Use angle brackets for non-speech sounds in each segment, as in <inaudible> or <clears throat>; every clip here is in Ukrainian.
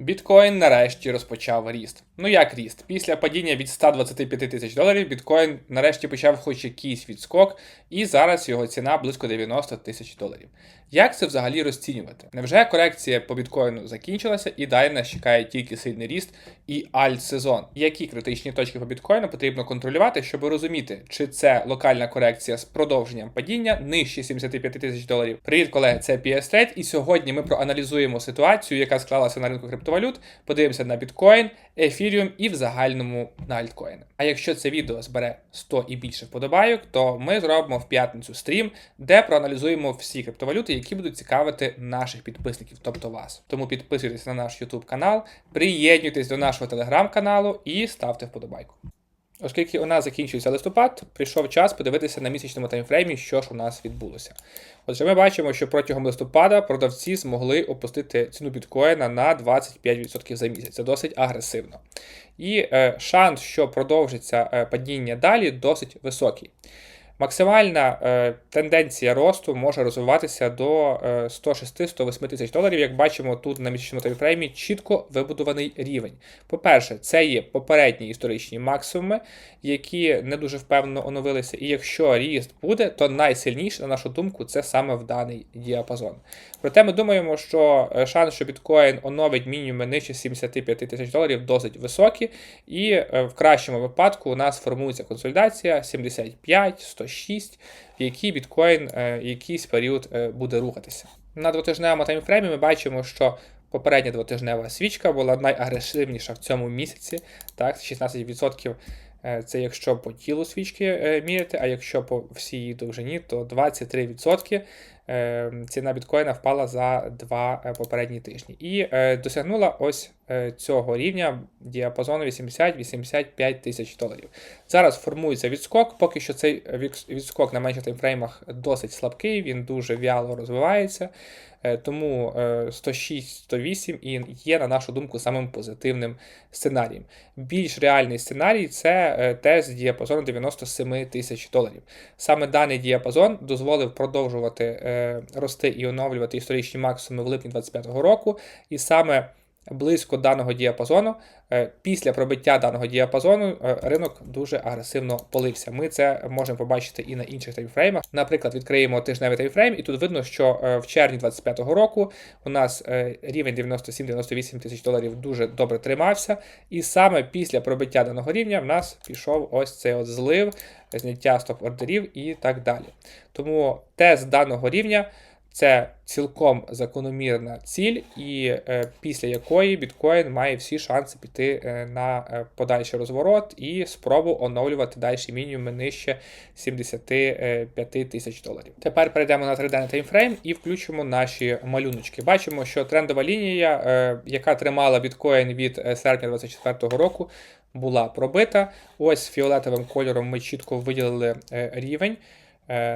Біткоін нарешті розпочав ріст. Ну як ріст? Після падіння від 125 тисяч доларів біткоін нарешті почав хоч якийсь відскок, і зараз його ціна близько 90 тисяч доларів. Як це взагалі розцінювати? Невже корекція по біткоїну закінчилася і далі нас чекає тільки сильний ріст і альт-сезон? Які критичні точки по біткоїну потрібно контролювати, щоб розуміти, чи це локальна корекція з продовженням падіння нижче 75 тисяч доларів? Привіт, колеги, це PS Trade, і сьогодні ми проаналізуємо ситуацію, яка склалася на ринку криптовалют. Подивимося на біткоін, ефіріум і в загальному на альткоїни. А якщо це відео збере 100 і більше вподобайок, то ми зробимо в п'ятницю стрім, де проаналізуємо всі криптовалюти, які будуть цікавити наших підписників, тобто вас. Тому підписуйтесь на наш YouTube канал, приєднуйтесь до нашого телеграм-каналу і ставте вподобайку. Оскільки у нас закінчується листопад, прийшов час подивитися на місячному таймфреймі, що ж у нас відбулося. Отже, ми бачимо, що протягом листопада продавці змогли опустити ціну біткоїна на 25% за місяць. Це досить агресивно. І е, шанс, що продовжиться е, падіння далі, досить високий. Максимальна е, тенденція росту може розвиватися до е, 106-108 тисяч доларів. Як бачимо, тут на місячному таймфреймі чітко вибудований рівень. По-перше, це є попередні історичні максимуми, які не дуже впевнено оновилися. І якщо ріст буде, то найсильніше, на нашу думку, це саме в даний діапазон. Проте ми думаємо, що е, шанс, що біткоін оновить мінімуми нижче 75 тисяч доларів, досить високі, і е, в кращому випадку у нас формується консолідація 75, 106, в якій біткоін е, якийсь період е, буде рухатися. На двотижневому таймфреймі ми бачимо, що попередня двотижнева свічка була найагресивніша в цьому місяці, так, 16%. Е, Це якщо по тілу свічки міряти, а якщо по всій довжині, то 23% е, ціна біткоїна впала за два е, попередні тижні. І е, досягнула ось е, цього рівня діапазону 80-85 тисяч доларів. Зараз формується відскок, поки що цей відскок на менших таймфреймах досить слабкий, він дуже вяло розвивається. Тому е, 106-108 і є, на нашу думку, самим позитивним сценарієм. Більш реальний сценарій це тест діапазону 97 тисяч доларів. Саме даний діапазон дозволив продовжувати рости і оновлювати історичні максимуми в липні 2025 року, і саме близько даного діапазону, е, після пробиття даного діапазону е, ринок дуже агресивно полився. Ми це можемо побачити і на інших таймфреймах. Наприклад, відкриємо тижневий таймфрейм, і тут видно, що е, в червні 2025 року у нас рівень 97-98 тисяч доларів дуже добре тримався. І саме після пробиття даного рівня в нас пішов ось цей от злив, зняття стоп-ордерів і так далі. Тому тест даного рівня. Це цілком закономірна ціль, і е, після якої біткоін має всі шанси піти е, на е, подальший розворот і спробу оновлювати далі мінімуми нижче 75 тисяч доларів. Тепер перейдемо на 3D таймфрейм і включимо наші малюночки. Бачимо, що трендова лінія, яка тримала біткоін від серпня 2024 року, була пробита. Ось фіолетовим кольором ми чітко виділили рівень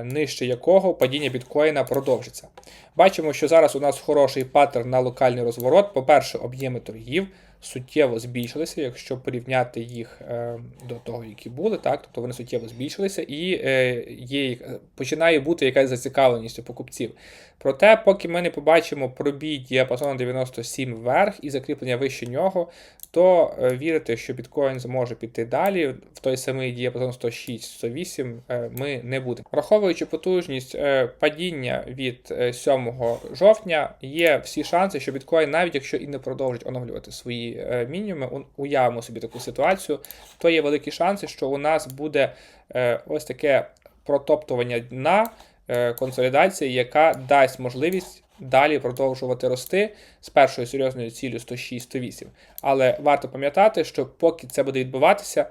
нижче якого падіння біткоїна продовжиться. Бачимо, що зараз у нас хороший паттерн на локальний розворот. По-перше, об'єми торгів суттєво збільшилися, якщо порівняти їх е, до того, які були, так, тобто вони суттєво збільшилися, і е, є, починає бути якась зацікавленість у покупців. Проте, поки ми не побачимо пробій діапазону 97 вверх і закріплення вище нього, то е, вірити, що біткоін зможе піти далі в той самий діапазон 106-108 е, ми не будемо. Враховуючи потужність падіння від е, 7 жовтня, є всі шанси, що біткоін, навіть якщо і не продовжить оновлювати свої е, мінімуми, уявимо собі таку ситуацію, то є великі шанси, що у нас буде е, ось таке протоптування дна е, консолідації, яка дасть можливість далі продовжувати рости з першою серйозною ціллю 106-108. Але варто пам'ятати, що поки це буде відбуватися,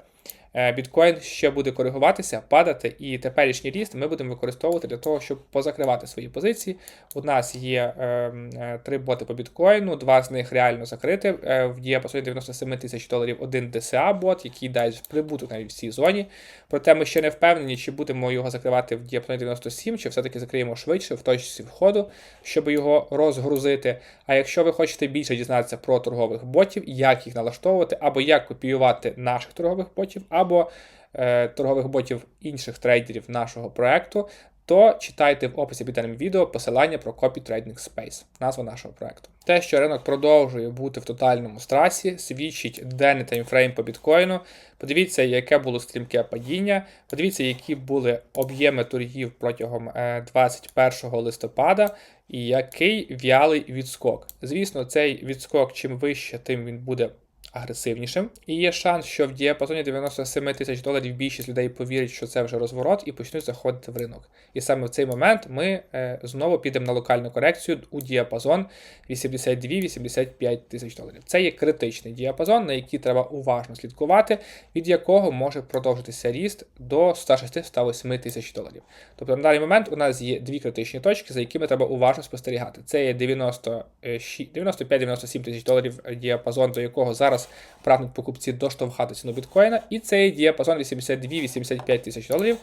біткоін ще буде коригуватися, падати, і теперішній ріст ми будемо використовувати для того, щоб позакривати свої позиції. У нас є е, е, три боти по біткоїну, два з них реально закрити е, в діапазоні 97 тисяч доларів. Один DCA бот, який дасть прибуток навіть в цій зоні. Проте ми ще не впевнені, чи будемо його закривати в діапазоні 97, чи все-таки закриємо швидше в точці входу, щоб його розгрузити. А якщо ви хочете більше дізнатися про торгових ботів, як їх налаштовувати, або як копіювати наших торгових ботів, або е, торгових ботів інших трейдерів нашого проекту, то читайте в описі під даним відео посилання про Copy Trading Space, назва нашого проекту. Те, що ринок продовжує бути в тотальному страсі, свідчить денний таймфрейм по біткоїну. Подивіться, яке було стрімке падіння. Подивіться, які були об'єми торгів протягом е, 21 листопада і який в'ялий відскок. Звісно, цей відскок чим вище, тим він буде агресивнішим. І є шанс, що в діапазоні 97 тисяч доларів більшість людей повірять, що це вже розворот, і почнуть заходити в ринок. І саме в цей момент ми е, знову підемо на локальну корекцію у діапазон 82-85 тисяч доларів. Це є критичний діапазон, на який треба уважно слідкувати, від якого може продовжитися ріст до 106-108 тисяч доларів. Тобто на даний момент у нас є дві критичні точки, за якими треба уважно спостерігати. Це є 95-97 тисяч доларів діапазон, до якого зараз прагнуть покупці доштовхати ціну біткоїна, і це є діапазон 82-85 тисяч доларів.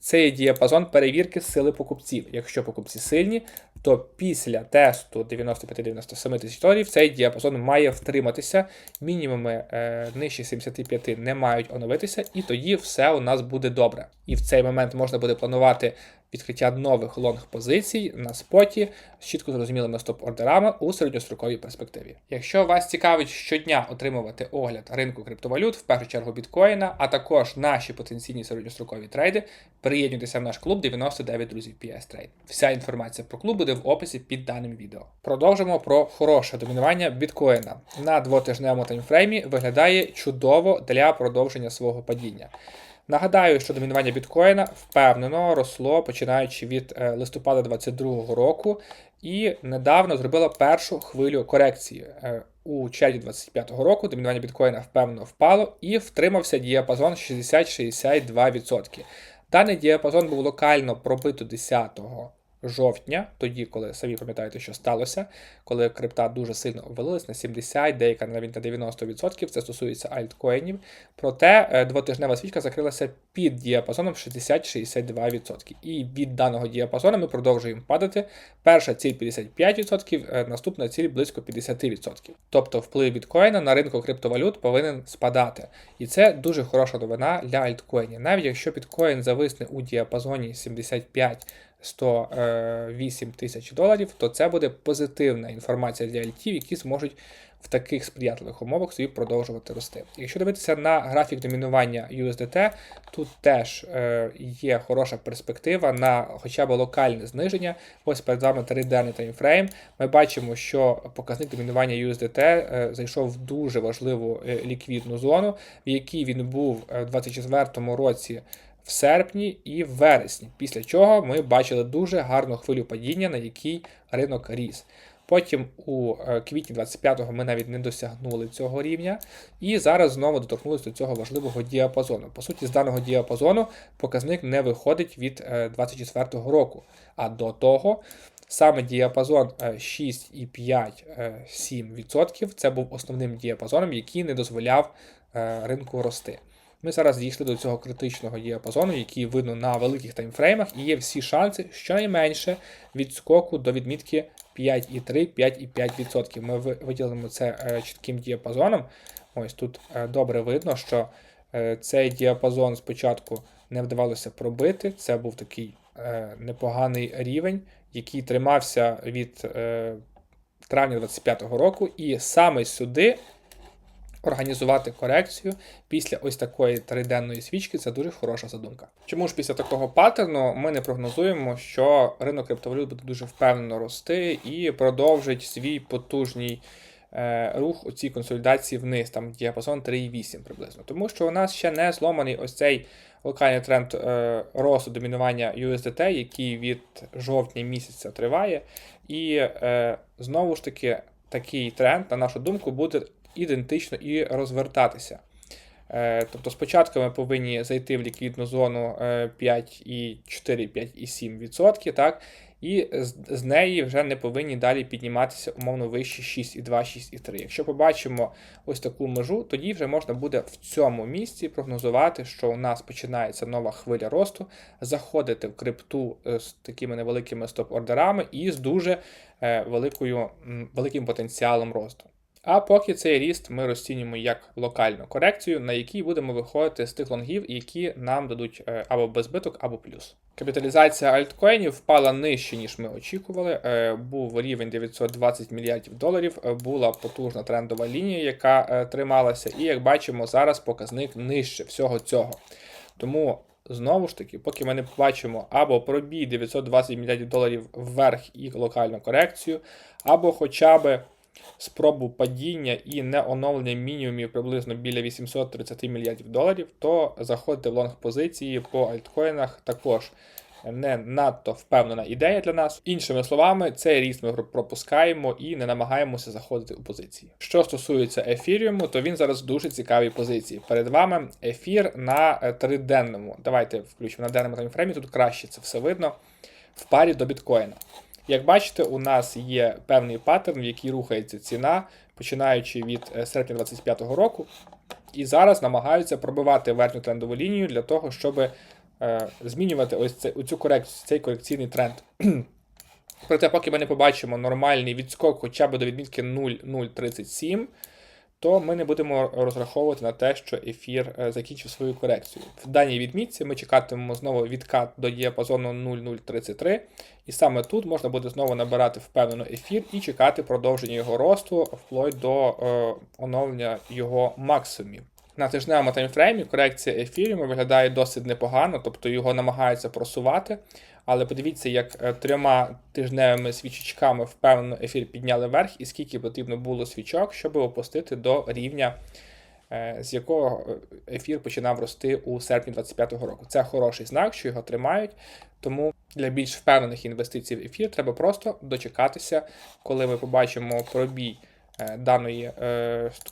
Це є діапазон перевірки сили покупців. Якщо покупці сильні, то після тесту 95-97 тисяч доларів цей діапазон має втриматися. Мінімуми е, нижче 75 не мають оновитися, і тоді все у нас буде добре. І в цей момент можна буде планувати відкриття нових лонг-позицій на споті з чітко зрозумілими стоп-ордерами у середньостроковій перспективі. Якщо вас цікавить щодня отримувати огляд ринку криптовалют, в першу чергу біткоїна, а також наші потенційні середньострокові трейди, приєднуйтеся в наш клуб 99 друзів PS Trade. Вся інформація про клуб буде в описі під даним відео. Продовжимо про хороше домінування біткоїна. На двотижневому таймфреймі виглядає чудово для продовження свого падіння. Нагадаю, що домінування біткоїна впевнено росло починаючи від е, листопада 2022 року, і недавно зробило першу хвилю корекції. Е, У червні 2025 року домінування біткоїна впевнено впало і втримався діапазон 60-62%. Даний діапазон був локально пробито 10 жовтня, тоді, коли самі пам'ятаєте, що сталося, коли крипта дуже сильно обвалилась на 70, деяка навіть на 90%, це стосується альткоїнів. Проте е, двотижнева свічка закрилася під діапазоном 60-62%. І від даного діапазону ми продовжуємо падати. Перша ціль 55%, е, наступна ціль близько 50%. Тобто вплив біткоїна на ринку криптовалют повинен спадати. І це дуже хороша новина для альткоїнів. Навіть якщо біткоін зависне у діапазоні 75 108 тисяч доларів, то це буде позитивна інформація для альтів, які зможуть в таких сприятливих умовах собі продовжувати рости. Якщо дивитися на графік домінування USDT, тут теж е, є хороша перспектива на хоча б локальне зниження. Ось перед вами триденний таймфрейм. Ми бачимо, що показник домінування USDT е, зайшов в дуже важливу е, ліквідну зону, в якій він був е, в 2024 році в серпні і в вересні, після чого ми бачили дуже гарну хвилю падіння, на якій ринок ріс. Потім у е, квітні 25-го ми навіть не досягнули цього рівня, і зараз знову доторкнулися до цього важливого діапазону. По суті, з даного діапазону показник не виходить від 24-го е, року. А до того саме діапазон 6,5-7% е, це був основним діапазоном, який не дозволяв ринку рости. Ми зараз дійшли до цього критичного діапазону, який видно на великих таймфреймах, і є всі шанси щонайменше від скоку до відмітки 5,3-5,5%. Ми виділимо це е, чітким діапазоном. Ось тут е, добре видно, що е, цей діапазон спочатку не вдавалося пробити. Це був такий непоганий рівень, який тримався від травня 2025 року, і саме сюди організувати корекцію після ось такої триденної свічки це дуже хороша задумка. Чому ж після такого паттерну ми не прогнозуємо, що ринок криптовалют буде дуже впевнено рости і продовжить свій потужний. Е, рух у цій консолідації вниз, там діапазон 3,8 приблизно. Тому що у нас ще не зломаний ось цей локальний тренд е, росту домінування USDT, який від жовтня місяця триває. І е, знову ж таки такий тренд, на нашу думку, буде ідентично і розвертатися. Е, тобто спочатку ми повинні зайти в ліквідну зону 5,4-5,7%, так, і з неї вже не повинні далі підніматися умовно вище 6,2, 6,3. Якщо побачимо ось таку межу, тоді вже можна буде в цьому місці прогнозувати, що у нас починається нова хвиля росту, заходити в крипту е, з такими невеликими стоп-ордерами і з дуже е, великою, великим потенціалом росту. А поки цей ріст ми розцінюємо як локальну корекцію, на якій будемо виходити з тих лонгів, які нам дадуть е, або без збиток, або плюс. Капіталізація альткоїнів впала нижче, ніж ми очікували. Е, Був рівень 920 мільярдів доларів. е, Була потужна трендова лінія, яка трималася, і як бачимо, зараз показник нижче всього цього. Тому знову ж таки, поки ми не побачимо або пробій 920 мільярдів доларів вверх і локальну корекцію, або хоча б спробу падіння і не оновлення мінімумів приблизно біля 830 мільярдів доларів, то заходити в лонг позиції по альткоїнах також не надто впевнена ідея для нас. Іншими словами, цей ріст ми пропускаємо і не намагаємося заходити у позиції. Що стосується ефіріуму, то він зараз в дуже цікавій позиції. Перед вами ефір на е, триденному. Давайте включимо на денному таймфреймі, тут краще це все видно. В парі до біткоїна. Як бачите, у нас є певний паттерн, в який рухається ціна, починаючи від е, серпня 2025 року, і зараз намагаються пробивати верхню трендову лінію для того, щоб е, змінювати ось це, цю корекцію, цей корекційний тренд. <clears throat> Проте, поки ми не побачимо нормальний відскок хоча б до відмітки 0,037, то ми не будемо розраховувати на те, що ефір е, закінчив свою корекцію. В даній відмітці ми чекатимемо знову відкат до діапазону 0,033, і саме тут можна буде знову набирати впевнено ефір і чекати продовження його росту вплоть до е, оновлення його максимумів. На тижневому таймфреймі корекція ефіріуму виглядає досить непогано, тобто його намагаються просувати. Але подивіться, як е, трьома тижневими свічечками впевнено ефір підняли вверх, і скільки потрібно було свічок, щоб опустити до рівня, е, з якого е, ефір починав рости у серпні 2025 року. Це хороший знак, що його тримають. Тому для більш впевнених інвестицій в ефір треба просто дочекатися, коли ми побачимо пробій даної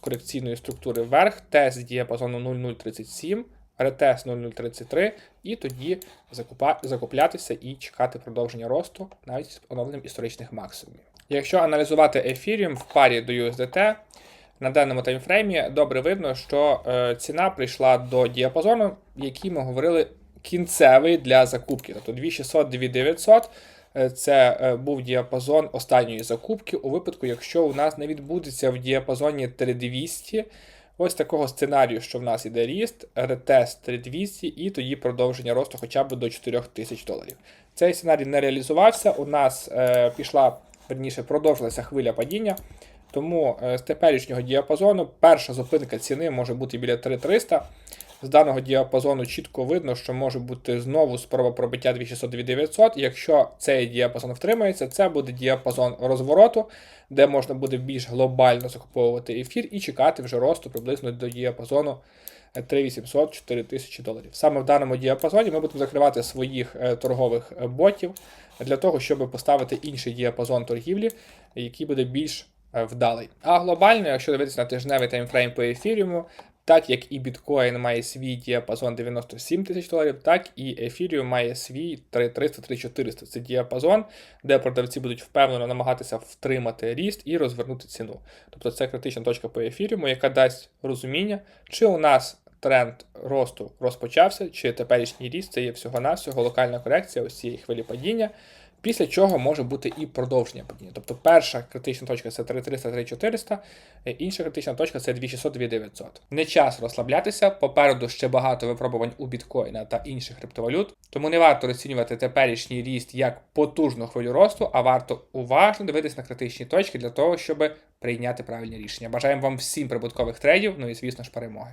корекційної структури вверх, тест діапазону 0037 ретест 0033, і тоді закуплятися і чекати продовження росту навіть з оновленням історичних максимумів. Якщо аналізувати ефіріум в парі до USDT, на даному таймфреймі добре видно, що е, ціна прийшла до діапазону, який ми говорили кінцевий для закупки. Тобто 2600-2900 е, це е, був діапазон останньої закупки, у випадку, якщо у нас не відбудеться в діапазоні 3200 Ось такого сценарію, що в нас іде ріст, ретест 3200 і тоді продовження росту хоча б до 4000 доларів. Цей сценарій не реалізувався. У нас е, пішла, верніше, продовжилася хвиля падіння. Тому е, з теперішнього діапазону перша зупинка ціни може бути біля 3300. З даного діапазону чітко видно, що може бути знову спроба пробиття 2600-2900. Якщо цей діапазон втримається, це буде діапазон розвороту, де можна буде більш глобально закуповувати ефір і чекати вже росту приблизно до діапазону 3800-4000 доларів. Саме в даному діапазоні ми будемо закривати своїх е, торгових е, ботів для того, щоб поставити інший діапазон торгівлі, який буде більш е, вдалий. А глобально, якщо дивитися на тижневий таймфрейм по ефіріуму, так як і біткоін має свій діапазон 97 тисяч доларів, так і ефіріум має свій 3300-3400. Це діапазон, де продавці будуть впевнено намагатися втримати ріст і розвернути ціну. Тобто це критична точка по ефіріуму, яка дасть розуміння, чи у нас тренд росту розпочався, чи теперішній ріст це є всього-навсього локальна корекція ось цієї хвилі падіння. Після чого може бути і продовження падіння. Тобто перша критична точка це 3300-3400, інша критична точка це 2600-2900. Не час розслаблятися, попереду ще багато випробувань у біткоїна та інших криптовалют, тому не варто розцінювати теперішній ріст як потужну хвилю росту, а варто уважно дивитися на критичні точки для того, щоб прийняти правильні рішення. Бажаємо вам всім прибуткових трейдів, ну і звісно ж перемоги.